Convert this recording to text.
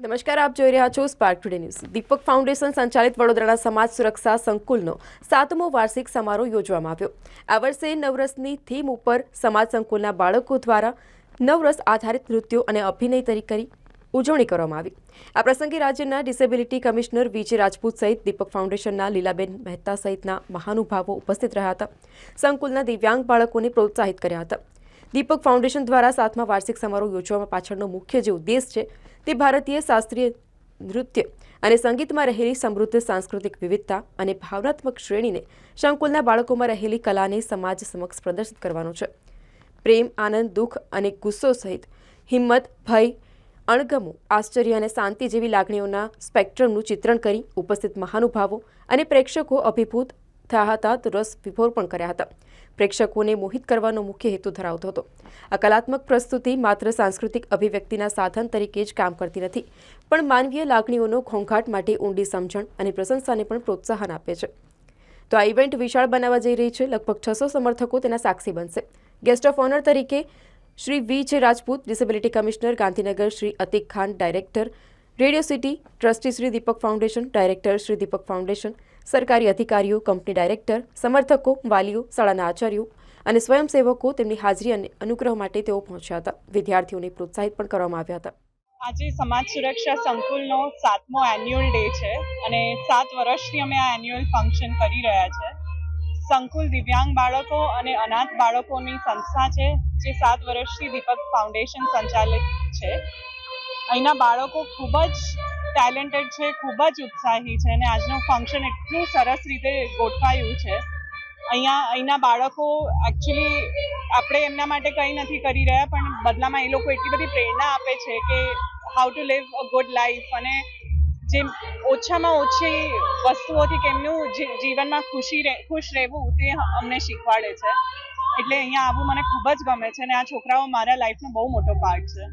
નમસ્કાર, આપ જોઈ રહ્યા છો Spark Today News Deepak Foundation સંચાલિત વડોદરાના સમાજ સુરક્ષા સંકુલનો સાતમો વાર્ષિક સમારોહ યોજવામાં આવ્યો. આ વર્ષે નવરસની થીમ ઉપર સમાજ સંકુલના બાળકો દ્વારા નવરસ આધારિત નૃત્યો અને અભિનય તરીકે ઉજવણી કરવામાં આવી. આ પ્રસંગે રાજ્યના ડિસેબિલિટી કમિશનર વિજય રાજપૂત સહિત દીપક ફાઉન્ડેશનના લીલાબેન મહેતા સહિતના મહાનુભાવો ઉપસ્થિત રહ્યા હતા. સંકુલના દિવ્યાંગ બાળકોને પ્રોત્સાહિત કર્યા હતા. દીપક ફાઉન્ડેશન દ્વારા સાતમા વાર્ષિક સમારોહ યોજવામાં પાછળનો મુખ્ય જે ઉદ્દેશ છે તે ભારતીય શાસ્ત્રીય નૃત્ય અને સંગીતમાં રહેલી સમૃદ્ધ સાંસ્કૃતિક વિવિધતા અને ભાવનાત્મક શ્રેણીને સંકુલના બાળકોમાં રહેલી કલાને સમાજ સમક્ષ પ્રદર્શિત કરવાનો છે. પ્રેમ, આનંદ, દુઃખ અને ગુસ્સો સહિત હિંમત, ભય, અણગમો, આશ્ચર્ય અને શાંતિ જેવી લાગણીઓના સ્પેક્ટ્રમનું ચિત્રણ કરી ઉપસ્થિત મહાનુભાવો અને પ્રેક્ષકો અભિભૂત થયા હતા, તો રસ વિભોર પણ કર્યા હતા. પ્રેક્ષકોને મોહિત કરવાનો મુખ્ય હેતુ ધરાવતો હતો. આ કલાત્મક પ્રસ્તુતિ માત્ર સાંસ્કૃતિક અભિવ્યક્તિના સાધન તરીકે જ કામ કરતી નથી, પણ માનવીય લાગણીઓનો ઘોંઘાટ માટે ઊંડી સમજણ અને પ્રશંસાને પણ પ્રોત્સાહન આપે છે. તો આ ઇવેન્ટ વિશાળ બનાવવા જઈ રહી છે, લગભગ છસો સમર્થકો તેના સાક્ષી બનશે. ગેસ્ટ ઓફ ઓનર તરીકે Shri V J Rajput, disability commissioner Gandhinagar Shri Atik Khan, director, Radio City trustee Shri Deepak Foundation, director Shri Deepak Foundation સરકારી અધિકારીઓ, કંપની ડાયરેક્ટર, સમર્થકો, વાલીઓ, શાળાના આચાર્યો અને સ્વયંસેવકો તેમની હાજરી અને અનુગ્રહ માટે તેઓ પહોંચ્યા હતા. વિદ્યાર્થીઓને પ્રોત્સાહિત પણ કરવામાં આવ્યા હતા. આજે સમાજ સુરક્ષા સંકુલનો સાતમો એન્યુઅલ ડે છે અને સાત વર્ષથી અમે આ એન્યુઅલ ફંક્શન કરી રહ્યા છે. સંકુલ દિવ્યાંગ બાળકો અને અનાથ બાળકોની સંસ્થા છે, જે સાત વર્ષથી દીપક ફાઉન્ડેશન સંચાલિત છે. અહીંના બાળકો ખૂબ જ ટેલેન્ટેડ છે, ખૂબ જ ઉત્સાહી છે અને આજનું ફંક્શન એટલું સરસ રીતે ગોઠવાયું છે. અહીંયા, અહીંના બાળકો એકચ્યુઅલી આપણે એમના માટે કંઈ નથી કરી રહ્યા, પણ બદલામાં એ લોકો એટલી બધી પ્રેરણા આપે છે કે how to live a good life અને જે ઓછામાં ઓછી વસ્તુઓથી કેમનું જીવનમાં ખુશી ખુશ રહેવું તે અમને શીખવાડે છે. એટલે અહીંયા આવવું મને ખૂબ જ ગમે છે અને આ છોકરાઓ મારા લાઈફનો બહુ મોટો પાર્ટ છે.